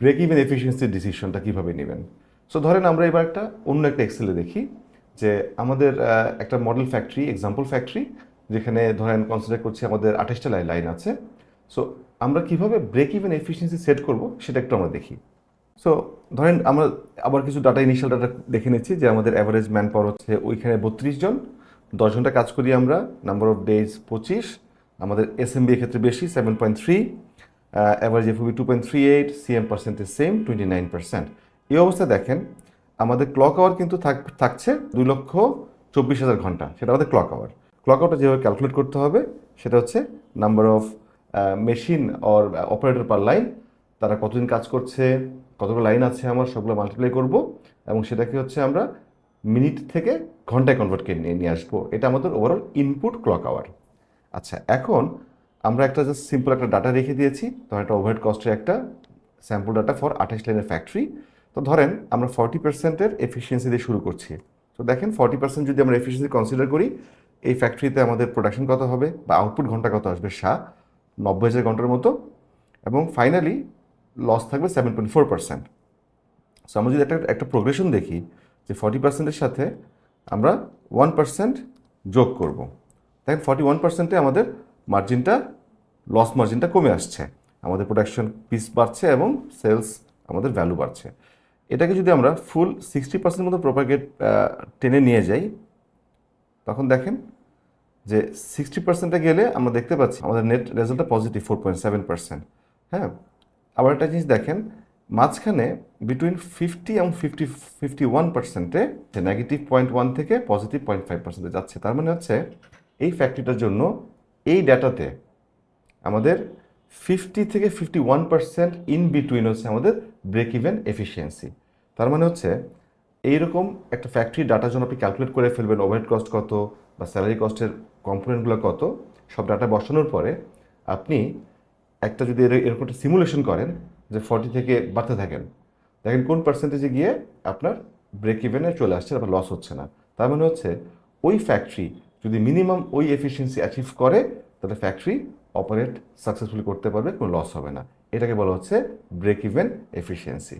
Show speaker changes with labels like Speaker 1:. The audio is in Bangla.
Speaker 1: ব্রেক ইভেন এফিসিয়েন্সি ডিসিশনটা কীভাবে নেবেন? সো ধরেন আমরা এবার একটা অন্য একটা এক্সেলে দেখি যে আমাদের একটা মডেল ফ্যাক্টরি এক্সাম্পল ফ্যাক্টরি যেখানে ধরেন কনসিডার করছি আমাদের আঠাশটা লাইন আছে। সো আমরা কীভাবে ব্রেক ইভেন এফিসিয়েন্সি সেট করব সেটা একটু আমরা দেখি। সো ধরেন আমরা আবার কিছু ডাটা ইনিশিয়াল ডাটা দেখে নিচ্ছি যে আমাদের অ্যাভারেজ ম্যান পাওয়ার হচ্ছে ওইখানে বত্রিশ জন। দশ ঘণ্টা কাজ করি আমরা নাম্বার অফ ডেজ পঁচিশ, আমাদের এসএমবি ক্ষেত্রে বেশি seven point three average FOB two point three eight CM percentage same twenty nine percent এই অবস্থায় দেখেন, আমাদের ক্লক আওয়ার কিন্তু থাক- থাকছে দুই লক্ষ চব্বিশ হাজার ঘণ্টা। সেটা আমাদের ক্লক আওয়ার ক্লক আওয়ারটা যেভাবে ক্যালকুলেট করতে হবে, সেটা হচ্ছে number of machine or operator per line তারা কতদিন কাজ করছে, কতগুলো লাইন আছে আমার, সবগুলো মাল্টিপ্লাই করব, এবং সেটাকে হচ্ছে আমরা মিনিট থেকে ঘন্টায় কনভার্ট করে নিয়ে নিয়ে আসব। এটা আমাদের ওভারঅল ইনপুট ক্লক আওয়ার আচ্ছা এখন আমরা একটা জাস্ট সিম্পল একটা ডাটা রেখে দিয়েছি। ধরেন একটা ওভারহেড কস্টের একটা স্যাম্পল ডাটা ফর আঠাশ লাইনের ফ্যাক্টরি তো ধরেন আমরা ফর্টি পার্সেন্টের এফিসিয়েন্সি দিয়ে শুরু করছি। তো দেখেন ফর্টি পার্সেন্ট যদি আমরা এফিসিয়েন্সি কনসিডার করি, এই ফ্যাক্টরিতে আমাদের প্রোডাকশন কত হবে বা আউটপুট ঘণ্টা কত আসবে? সা নব্বই হাজার ঘণ্টার মতো। এবং ফাইনালি লস থাকবে seven point four percent so আমরা যদি একটা একটা প্রোগ্রেশন দেখি যে ফর্টি পার্সেন্টের সাথে আমরা ওয়ান পার্সেন্ট যোগ করব। দেখেন ফর্টি ওয়ান পার্সেন্টে আমাদের মার্জিনটা লস মার্জিনটা কমে আসছে। আমাদের প্রোডাকশন পিস বাড়ছে এবং সেলস আমাদের ভ্যালু বাড়ছে। এটাকে যদি আমরা ফুল সিক্সটি পার্সেন্ট মতো প্রোপাগেট টেনে নিয়ে যাই, তখন দেখেন যে সিক্সটি পার্সেন্টে গেলে আমরা দেখতে পাচ্ছি আমাদের নেট রেজাল্টটা positive four point seven percent হ্যাঁ আবার একটা জিনিস দেখেন, মাঝখানে বিটুইন ফিফটি এবং ফিফটি ফিফটি ওয়ান পার্সেন্টে যে নেগেটিভ পয়েন্ট ওয়ান থেকে পজিটিভ পয়েন্ট ফাইভ পার্সেন্টে যাচ্ছে। তার মানে হচ্ছে এই ফ্যাক্টরিটার জন্য এই ডাটাতে আমাদের ফিফটি থেকে fifty one percent in between হচ্ছে আমাদের ব্রেক ইভেন এফিসিয়েন্সি তার মানে হচ্ছে এইরকম একটা ফ্যাক্টরি ডাটার জন্য আপনি ক্যালকুলেট করে ফেলবেন ওভারহেড কস্ট কত বা স্যালারি কস্টের কম্পোনেন্টগুলো কত, সব ডাটা বসানোর পরে আপনি একটা যদি এর- এরকম একটা সিমুলেশন করেন যে ফর্টি থেকে বাড়তে থাকেন, দেখেন কোন পার্সেন্টেজে গিয়ে আপনার ব্রেক ইভেনে চলে আসছে আবার লস হচ্ছে না। তার মানে হচ্ছে ওই ফ্যাক্টরি যদি মিনিমাম ওই এফিসিয়েন্সি অ্যাচিভ করে তাহলে ফ্যাক্টরি অপারেট সাকসেসফুলি করতে পারবে, কোনো লস হবে না। এটাকে বলা হচ্ছে ব্রেক ইভেন এফিসিয়েন্সি